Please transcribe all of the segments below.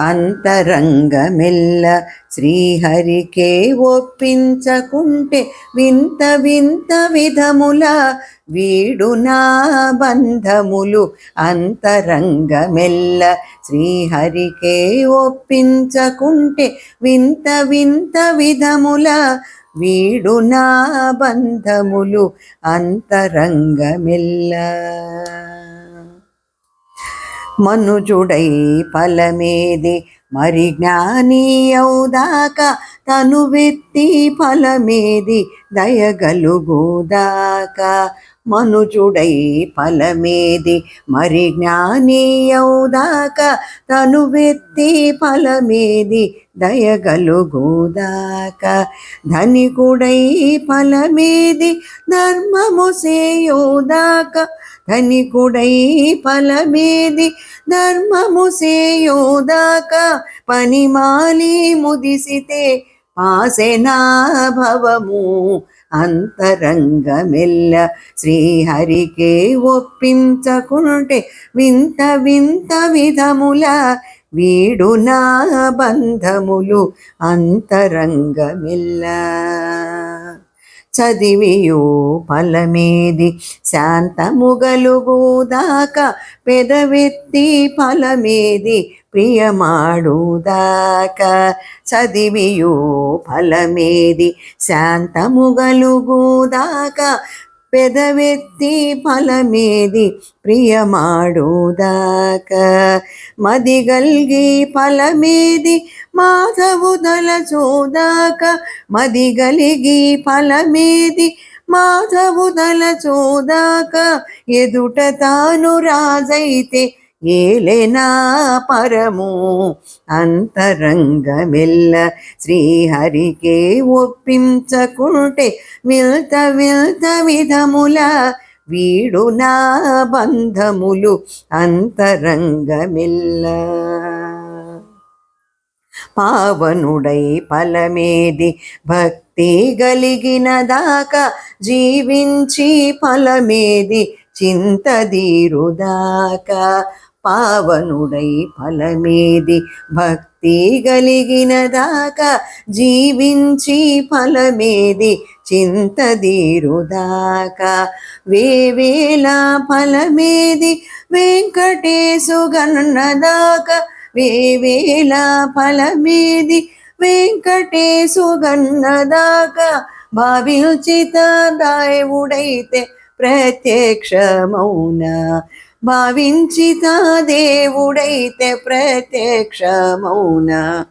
అంతరంగమెల్ల శ్రీహరికే ఒప్పించకుంటే వింత వింత విధముల వీడు నా బంధములు. అంతరంగమెల్ల శ్రీహరికే ఒప్పించకుంటే వింత వింత విధముల వీడు నా బంధములు. అంతరంగమెల్ల మనుజుడై ఫలమేది. మరి జ్ఞాని అవుదాక తను వెత్తి ఫలమేది. దయగలుగుదాక మనుజుడై ఫలమేది. మరి జ్ఞాని అవుదాక తను వెత్తి ఫలమేది. దయగలుగుదాక ధనికుడై ఫలమేది. ధర్మము సేయోదాక ధనికుడై ఫలమేది. ధర్మము సేయోదాక పనిమాలి ముదిసితే పాసెనా భవము అంతరంగమెల్ల శ్రీహరికే ఒప్పించకుంటే వింత వింత విధముల వీడు నా బంధములు అంతరంగమిల్ల. చదివియో ఫలమేది. శాంతముగలుగుదాక పెదవెత్తి ఫలమేది ప్రియమాడుదాక. చదివియో ఫలమేది. శాంతముగలుగుదాక పెదవెత్తి ఫలమేది ప్రియమాడుదాక. మదిగల్గి ఫలమేది మాధవు దలచోదాక మదిగలిగి ఫలమేది మాధవు దలచోదాక ఎదుట తాను రాజైతే ఏలెనా పరము అంతరంగమెల్ల శ్రీహరికే ఒప్పించకుంటే విల్త విల్త విధముల వీడు నా బంధములు అంతరంగమెల్ల. పావనుడై ఫలమేది భక్తి గలిగిన దాకా జీవించి ఫలమేది చింతదీరుదాకా పావనుడై ఫలమేది భక్తి కలిగినదాకా జీవించి ఫలమేది చింతదీరుదాకా. వేవేల ఫలమేది వెంకటేశు గన్నదాకా. వేవేల ఫలమేది వెంకటేశు గన్నదాకా. దాయవుడైతే ప్రత్యక్ష ప్రత్యక్షమౌన. భావించిత దేవుడైతే ప్రత్యక్షమౌన?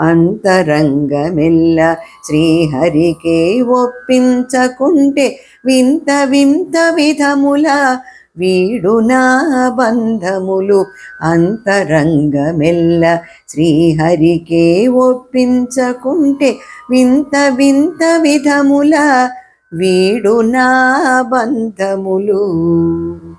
అంతరంగమెల్ల శ్రీహరికే ఒప్పించకుంటే వింత వింత విధముల వీడు నా బంధములు. అంతరంగమెల్ల శ్రీహరికే ఒప్పించకుంటే వింత వింత విధముల వీడు నా బంధములు.